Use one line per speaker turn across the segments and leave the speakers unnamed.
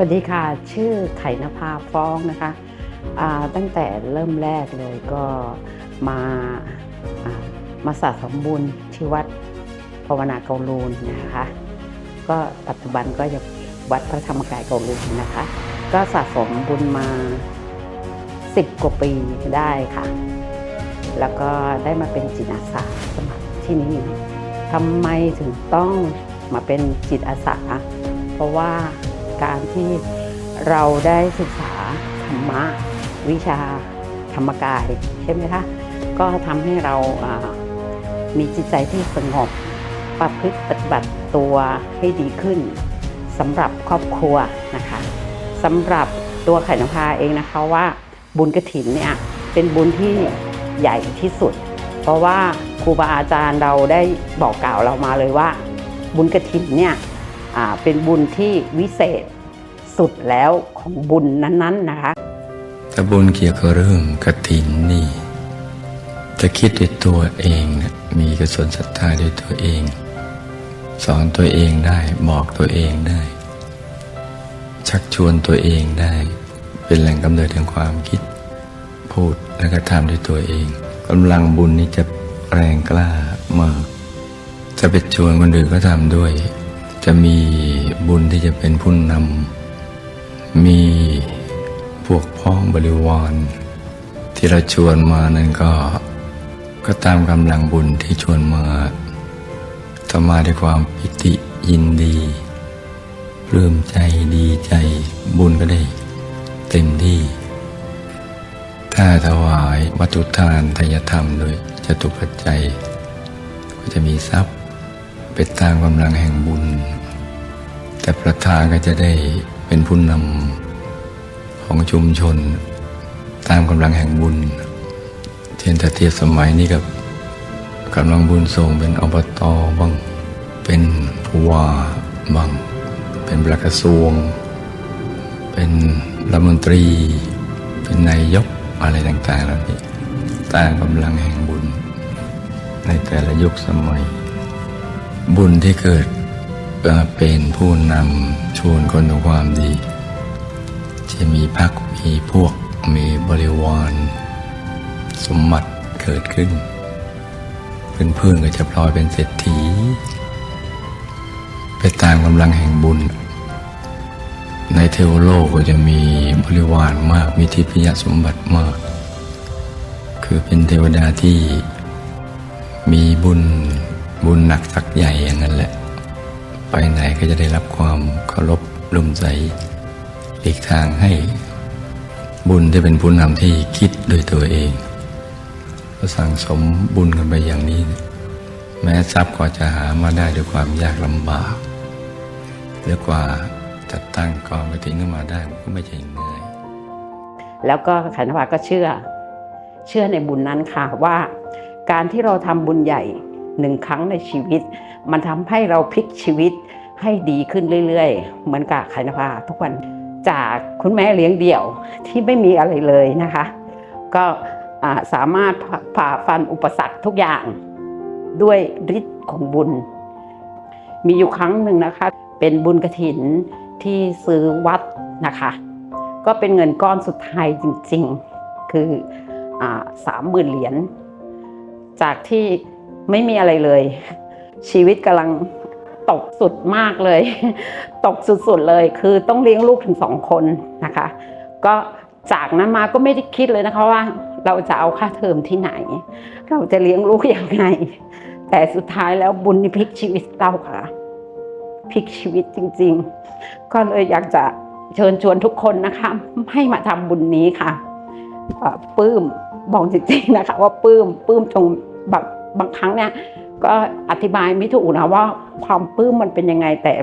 สวัสดีค่ะ ชื่อไขนภาฟ้องนะคะตั้งแต่เริ่มแรกเลยก็มาอ่ามาสะสมบุญที่วัดภาวนาเกาลูนนะคะ ก็ปัจจุบันก็ยังวัดพระธรรมกายเกาลูนนะคะ ก็สะสมบุญมา 10 กว่าปีได้ค่ะ แล้วก็ได้มาเป็นจิตอาสาสมัครที่นี่ทำไมถึงต้องมาเป็นจิตอาสา เพราะว่า การที่เราได้ศึกษาธรรมะวิชาธรรมกายใช่ไหมคะก็ทำให้เรามีจิตใจที่สงบประพฤติปฏิบัติตัวให้ดีขึ้นสำหรับครอบครัวนะคะสำหรับตัวไข่นภาเองนะคะว่าบุญกระถินเนี่ยเป็นบุญที่ใหญ่ที่สุด เพราะว่าครูบาอาจารย์เราได้บอกกล่าวเรามาเลยว่า บุญกระถินเนี่ย เป็นบุญที่วิเศษสุดแล้วของบุญนั้นๆนะคะ
ถ้าบุญเกี่ยวกับเรื่องกฐินนี่ จะคิดด้วยตัวเองนะมีกระสนศรัทธาด้วยตัวเอง สอนตัวเองได้บอกตัวเองได้ ชักชวนตัวเองได้ เป็นแหล่งกำเนิดแห่งความคิด พูดและก็ทำด้วยตัวเองกำลังบุญนี้จะแรงกล้ามากจะไปชวนคนอื่นก็ทำด้วย จะมีบุญที่จะเป็นผู้นำ มีพวกพ้องบริวาร ที่เราชวนมานั้นก็ ก็ตามกำลังบุญที่ชวนมาถ้ามาด้วยความปิติยินดีเรื่มใจดีใจบุญก็ได้ เต็มที่ ถ้าถวายวัตถุทานทายธรรมโดยจตุปัจจัย ก็จะมีทรัพย์ไปตามกำลังแห่งบุญ แต่ประธานก็จะได้เป็นผู้นำของชุมชน ตามกำลังแห่งบุญ เช่นถ้าเทียบสมัยนี้กับกำลังบุญส่งเป็นอบตบ้าง เป็นผู้ว่าบ้างเป็นประกระทรวง เป็นรัฐมนตรี เป็นนายกอะไรต่างๆเหล่านี้ตามกำลังแห่งบุญ ในแต่ละยุคสมัย บุญที่เกิด เอ่อเป็นผู้นำชวนคนทำความดีจะมีพักมีพวกมีบริวาร สมบัติเกิดขึ้น เพื่อนๆก็จะพลอยเป็นเศรษฐี ไปตามกำลังแห่งบุญ ในเทวโลกก็จะมีบริวารมากมีทิพยสมบัติมาก คือเป็นเทวดาที่มีบุญบุญหนักสักใหญ่อย่างนั้นแหละ ไปไหนก็จะได้รับความเคารพร่มใสหลีกทางให้บุญที่เป็นผู้นำที่คิดโดยตัวเองก็สั่งสมบุญกันไปอย่างนี้ แม้ทรัพย์กว่าจะหามาได้ด้วยความยากลำบากหรือกว่าจัดตั้งกองกระถิ่นขึ้นมาได้มันก็ไม่ใช่ง่าย
แล้วก็ขันธวาก็เชื่อ เชื่อในบุญนั้นค่ะว่า การที่เราทำบุญใหญ่ หนึ่งครั้งในชีวิต มันทำให้เราพลิกชีวิตให้ดีขึ้นเรื่อยๆ เหมือนกับขันธวาทุกวันจากคุณแม่เลี้ยงเดี่ยวที่ไม่มีอะไรเลยนะคะ ก็สามารถผ่าฝ่าฟันอุปสรรคทุกอย่างด้วยฤทธิ์ของบุญ มีอยู่ครั้งหนึ่งนะคะ เป็นบุญกระถินที่ซื้อวัดนะคะ ก็เป็นเงินก้อนสุดท้ายจริงๆ คือสามหมื่นเหรียญจากที่ ไม่มีอะไรเลย ชีวิตกำลังตกสุดมากเลย ตกสุดๆเลย คือต้องเลี้ยงลูกถึงสองคนนะคะ ก็จากนั้นมาก็ไม่ได้คิดเลยนะคะว่า เราจะเอาค่าเทอมที่ไหน เราจะเลี้ยงลูกยังไง แต่สุดท้ายแล้วบุญนี่พลิกชีวิตเราค่ะพลิกชีวิตจริง ๆ ก็เลยอยากจะเชิญชวนทุกคนนะคะ ให้มาทำบุญนี้ค่ะปลื้มบอกจริงๆนะคะ ว่าปลื้มปลื้มตรงแบบ บางครั้งเนี่ยก็อธิบายไม่ถูกนะว่าความปลื้มมันเป็นยังไงแต่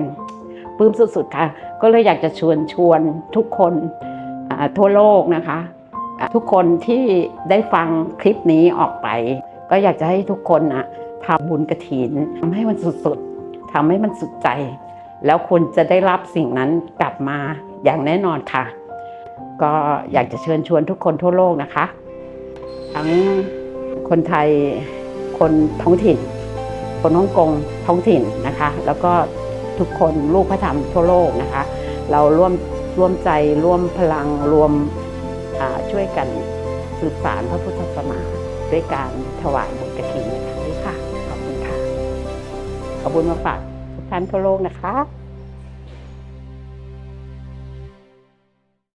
ปลื้มสุดๆค่ะ ก็เลยอยากจะชวนชวนทุกคนทั่วโลกนะคะ ทุกคนที่ได้ฟังคลิปนี้ออกไป ก็อยากจะให้ทุกคนนะทำบุญกระถินทำให้มันสุดๆทำให้มันสุดใจ แล้วคุณจะได้รับสิ่งนั้นกลับมาอย่างแน่นอนค่ะ ก็อยากจะเชิญชวนทุกคนทั่วโลกนะคะ ทั้งคนไทย คนท้องถิ่น คนฮ่องกงท้องถิ่นนะคะ แล้วก็ทุกคนลูกพระธรรมทั่วโลกนะคะ เราร่วมร่วมใจร่วมพลังรวมช่วยกันสืบสารพระพุทธศาสนาด้วยการถวายบุญกฐินในครั้งนี้ค่ะ ขอบคุณค่ะ ขอบคุณมาฝากทุกท่านทั่วโลกนะคะ